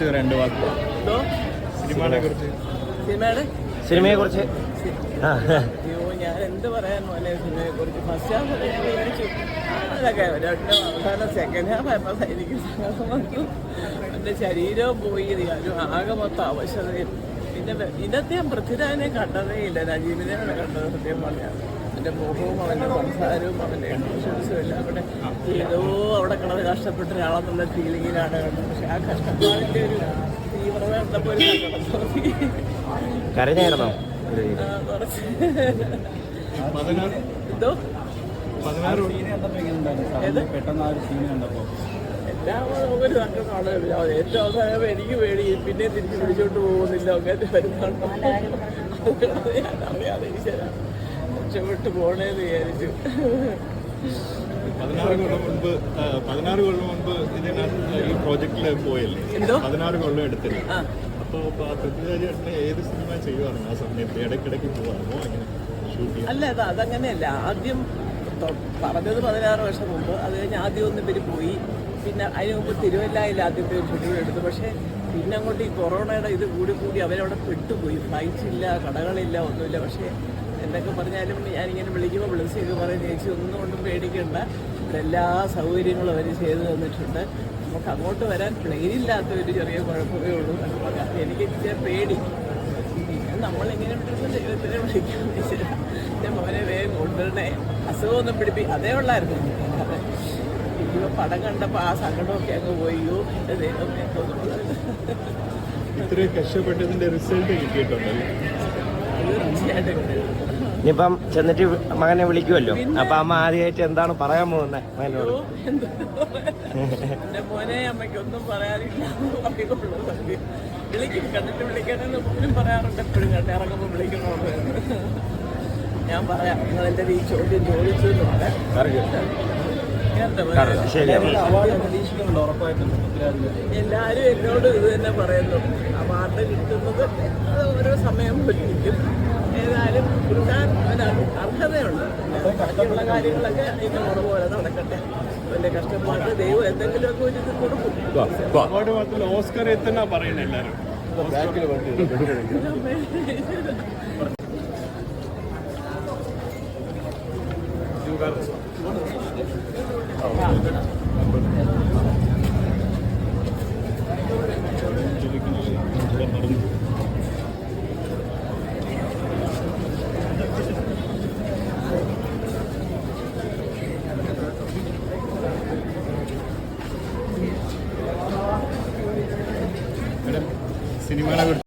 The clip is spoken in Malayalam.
രണ്ട് വാക്ക്. കുറിച്ച്. സിനിമയെ കുറിച്ച്. ആ. അയ്യോ ഞാൻ എന്ത് പറയാൻ മോനെ സിനിമയെ കുറിച്ച്? ഫസ്റ്റ് ഹാഫ് ഞാൻ വിചാരിച്ചു. അതൊക്കെ രണ്ട് അവസാനം സെക്കൻഡ് ഹാഫ് ആയപ്പോൾ എനിക്ക് സങ്കടം വന്നു. എന്റെ ശരീരവും പോയി ഞാനും ആകെ മൊത്തം അവശതയും പിന്നെ ഇന്നത്തെ ഞാൻ പൃഥ്വിരാജിനെ കണ്ടതേ ഇല്ല. രാജീവിനെയാണ് കണ്ടത് സത്യം പറഞ്ഞാൽ. അവന്റെ മുഖവും അവന്റെ സംസാരവും അവന്റെ എക്സ്പ്രഷൻസും എല്ലാം കൂടെ ഏതോ അവിടെ കിടന്ന് കഷ്ടപ്പെട്ട ഒരാളെന്നുള്ള ഫീലിങ്ങിലാണ് കണ്ടത്. പക്ഷെ ആ കഷ്ടപ്പാടിന്റെ ഒരു തീവ്രത കണ്ടപ്പോൾ ഒരു കരഞ്ഞായിരുന്നോ? കുറച്ച് എന്തോ? പതിനാറ് പെട്ടെന്ന് ആ ഒരു ഏറ്റവും അവസാനം എനിക്ക് പേടി. പിന്നെ തിരിച്ചു പിടിച്ചോണ്ട് പോകുന്നില്ല. അങ്ങനെ വരുന്നുണ്ടോ അറിയാതെ രക്ഷപ്പെട്ട് പോണേന്ന് വിചാരിച്ചു. പതിനാറ് കൊല്ലം മുൻപ് പതിനാറ് കൊല്ലം മുൻപ് ഇതിനകത്ത് ഈ പ്രോജക്റ്റിൽ പോയല്ലേ? പതിനാറ് കൊല്ലം എടുത്തില്ല? അപ്പോൾ പൃഥ്വിരാജ് ചേട്ടന് ഏത് സിനിമ ചെയ്യുവായിരുന്നു ആ സമയത്ത്? ഇടയ്ക്കിടയ്ക്ക് പോവാണോ അങ്ങനെ ഷൂട്ട് അല്ല അത് അതങ്ങനെയല്ല. ആദ്യം പറഞ്ഞത് പതിനാറ് വർഷം മുമ്പ്. അത് കഴിഞ്ഞ് ആദ്യം ഒന്ന് പേര് പോയി. പിന്നെ അതിന് മുമ്പ് തിരുവല്ലയിൽ ആദ്യത്തെ ഒരു ഷെഡ്യൂൾ എടുത്തു. പക്ഷേ പിന്നെ അങ്ങോട്ട് ഈ കൊറോണയുടെ ഇത് കൂടി കൂടി അവരവിടെ പെട്ടുപോയി. ഫ്ലൈറ്റ്സ് ഇല്ല കടകളില്ല ഒന്നുമില്ല. പക്ഷേ എന്തൊക്കെ പറഞ്ഞാലും ഞാനിങ്ങനെ വിളിക്കുമ്പോൾ വിളിച്ചൊക്കെ പറയും ചേച്ചി ഒന്നും കൊണ്ടും പേടിക്കണ്ട. എല്ലാ സൗകര്യങ്ങളും അവർ ചെയ്തു തന്നിട്ടുണ്ട്. നമുക്ക് അങ്ങോട്ട് വരാൻ പ്ലെയിനില്ലാത്ത ഒരു ചെറിയ കുഴപ്പമേ ഉള്ളൂ എന്ന് എനിക്ക് ഇച്ചിരി പേടി. പിന്നെ നമ്മളിങ്ങനെ വിളിച്ച് ദൈവത്തിനെ വിളിക്കാൻ വെച്ചില്ല എന്റെ വേഗം കൊണ്ടുവരണേ. അസുഖമൊന്നും പിടിപ്പി അതേ ഉള്ളായിരുന്നു. പടം കണ്ടപ്പോൾ ആ സങ്കടമൊക്കെ അങ്ങ് പോയോ. എന്റെ ദൈവമേ ഇത്രയും കഷ്ടപ്പെട്ടതിന്റെ റിസൾട്ട് കിട്ടിയിട്ടുണ്ടല്ലോ തീർച്ചയായിട്ടും ഇനിയിപ്പം ചെന്നിട്ട് മകനെ വിളിക്കുമല്ലോ. അപ്പൊ അമ്മ ആദ്യമായിട്ട് എന്താണ് പറയാൻ പോകുന്നത് മകനോട്? മോനെ അമ്മയ്ക്ക് ഒന്നും പറയാനില്ല. വിളിക്കും കണ്ടിട്ട് വിളിക്കണമെന്ന് പോലും പറയാറുണ്ട്. എപ്പോഴും കണ്ട് ഇറങ്ങുമ്പോൾ വിളിക്കണമെന്ന് ഞാൻ പറയാം നിങ്ങൾ എന്റെ ഈ ചോദ്യം ചോദിച്ചു എന്ന് പറയാം എല്ലാവരും എന്നോട് ഇത് തന്നെ പറയുന്നു. അവാർഡ് കിട്ടുന്നത് അത് ഓരോ സമയം പറ്റിക്കും. ഏതായാലും കിട്ടാൻ അർഹതയുണ്ട്. ബാക്കിയുള്ള കാര്യങ്ങളൊക്കെ ഇതിനോട് പോലെ നടക്കട്ടെ. വലിയ കഷ്ടപ്പാട് ദൈവം എന്തെങ്കിലുമൊക്കെ ഒരു ഇത് കൊടുക്കും. ഓസ്കർ എത്തുന്ന പറയുന്നത് എല്ലാവരും. സിനിമകളെ